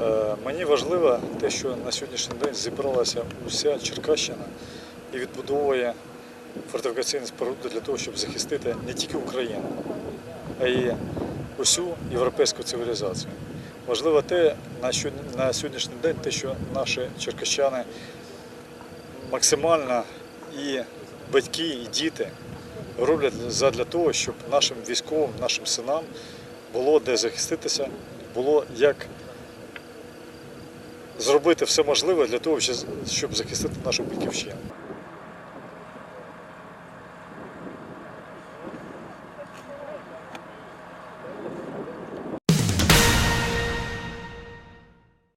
Е, мені важливо те, що на сьогоднішній день зібралася уся Черкащина і відбудовує фортифікаційні споруди для того, щоб захистити не тільки Україну, а й усю європейську цивілізацію. Важливо те, на сьогоднішній день те, що наші черкащани максимально і батьки, і діти роблять задля того, щоб нашим військовим, нашим синам було де захиститися, було як зробити все можливе для того, щоб захистити нашу батьківщину.